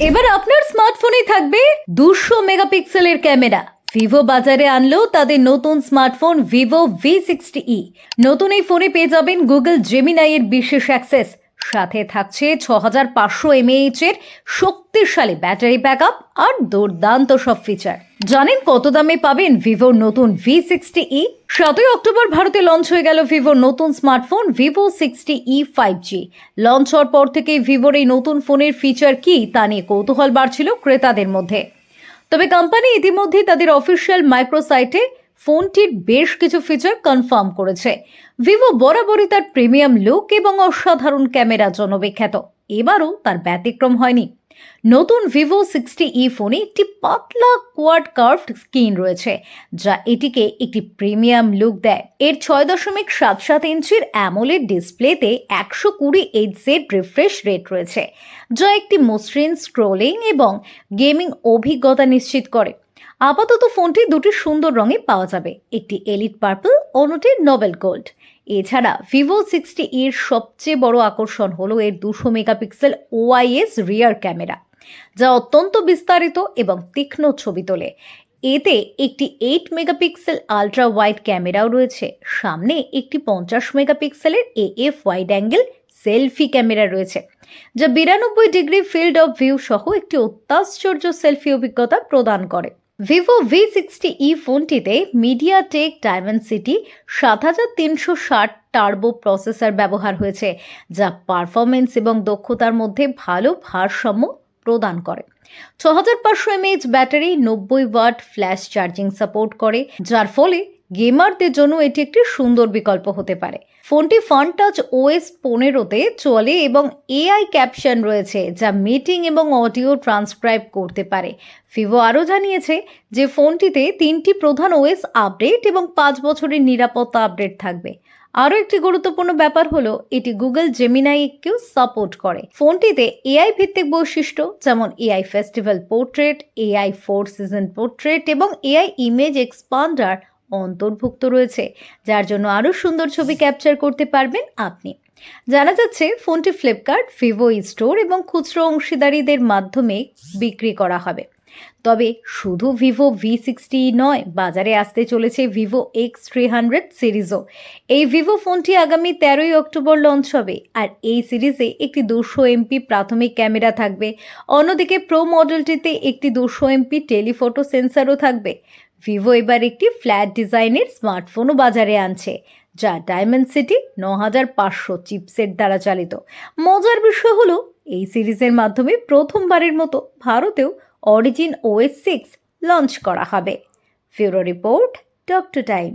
এবার আপনার স্মার্টফোনে থাকবে দুশো মেগাপিক্সেলের ক্যামেরা। ভিভো বাজারে আনলো তাদের নতুন smartphone Vivo V sixty E নতুন এই ফোনে পেয়ে যাবেন গুগল জেমিনাই এর বিশেষ অ্যাক্সেস সাথে থাকছে ছ হাজার পাঁচশো এমএএইচ এর শক্তিশালী ব্যাটারি ব্যাকআপ আর দুর্দান্ত সব ফিচার জানেন কত দামে পাবেন ভিভোর নতুন ভি সিক্সটি ই সাতই অক্টোবর ভারতে লঞ্চ হয়ে গেল ভিভোর নতুন smartphone Vivo sixty E five G launch হওয়ার পর থেকেই ভিভোর এই নতুন ফোনের ফিচার কি তা নিয়ে কৌতূহল বাড়ছিল ক্রেতাদের মধ্যে। তবে কোম্পানি ইতিমধ্যেই তাদের অফিসিয়াল মাইক্রোসাইটে ফোনটির বেশ কিছু ফিচার কনফার্ম করেছে। ভিভো বরাবরই তার প্রিমিয়াম লুক এবং অসাধারণ ক্যামেরার জন্য বিখ্যাত এবারও তার ব্যতিক্রম হয়নি। নতুন ভিভো সিক্সটি ই ফোনে একটি পাতলা কোয়াড কার্ভড স্ক্রিন রয়েছে, যা এটিকে একটি প্রিমিয়াম লুক দেয়। এর ছয় দশমিক সাত সাত ইঞ্চির অ্যামোলেড ডিসপ্লেতে একশো কুড়ি এইচ জেড রিফ্রেশ রেট রয়েছে, যা একটি মসৃণ স্ক্রোলিং এবং গেমিং অভিজ্ঞতা নিশ্চিত করে। আপাতত ফোনটি দুটি সুন্দর রঙে পাওয়া যাবে, একটি এলিট পার্পল অন্যটি নোবেল গোল্ড এছাড়া ভিভো সিক্সটি এর সবচেয়ে বড় আকর্ষণ হলো এর দুশো মেগাপিক্সেল ওআইএস রিয়ার ক্যামেরা যা অত্যন্ত বিস্তারিত এবং তীক্ষ্ণ ছবি তোলে। এতে একটি এইট মেগাপিক্সেল আলট্রা ওয়াইড ক্যামেরাও রয়েছে, সামনে একটি পঞ্চাশ মেগাপিক্সেলের A F wide angle selfie camera রয়েছে, যা বিরানব্বই ডিগ্রি ফিল্ড অফ ভিউ সহ একটি অত্যাশ্চর্য সেলফি অভিজ্ঞতা প্রদান করে। ভিভো ভি সিক্সটি ই ফোনটিতে মিডিয়া টেক ডায়মন্ড সিটি সাত হাজার তিনশো ষাট টার্বো প্রসেসর ব্যবহার হয়েছে, যা পারফরমেন্স এবং দক্ষতার মধ্যে ভালো ভারসাম্য প্রদান করে। ছ হাজার পাঁচশো এমএইচ ব্যাটারি নব্বই ওয়াট ফ্ল্যাশ চার্জিং সাপোর্ট করে, যার ফলে গেমারদের জন্য এটি একটি সুন্দর বিকল্প হতে পারে। ফোনটি ফান টাচ ওএস পনেরোতে চলে এবং এআই ক্যাপশন রয়েছে যা মিটিং এবং অডিও ট্রান্সক্রাইব করতে পারে। ভিভো আরও জানিয়েছে যে ফোনটিতে তিনটি প্রধান ওএস আপডেট এবং পাঁচ বছরের নিরাপত্তা আপডেট থাকবে। আরও একটি গুরুত্বপূর্ণ ব্যাপার হলো, এটি গুগল জেমিনাইকেও সাপোর্ট করে। ফোনটিতে এআই ভিত্তিক বৈশিষ্ট্য যেমন AI festival portrait, AI four season portrait এবং এআই ইমেজ এক্সপান্ডার অন্তর্ভুক্ত রয়েছে, যার জন্য আরও সুন্দর ছবি ক্যাপচার করতে পারবেন আপনি। জানা যাচ্ছে, ফোনটি ফ্লিপকার্ট ভিভো স্টোর এবং খুচরো অংশীদারিদের মাধ্যমে বিক্রি করা হবে। তবে শুধু ভিভো ভি সিক্সটি নয়, বাজারে আসতে চলেছে ভিভো এক্স থ্রি হান্ড্রেড সিরিজও এই ভিভো ফোনটি আগামী তেরোই অক্টোবর লঞ্চ হবে, আর এই সিরিজে একটি দুশো এমপি প্রাথমিক ক্যামেরা থাকবে। অন্যদিকে প্রো মডেলটিতে একটি দুশো এমপি টেলিফটো সেন্সারও থাকবে। ভিভো এবার একটি ফ্ল্যাট ডিজাইনের স্মার্টফোনও বাজারে আনছে, যা ডায়মন্ড সিটি ন হাজার পাঁচশো চিপসেট দ্বারা চালিত। মজার বিষয় হলো, এই সিরিজের মাধ্যমে প্রথমবারের মতো ভারতেও অরিজিন ওএস সিক্স লঞ্চ করা হবে। ফিউরো রিপোর্ট ডক্টর টাইম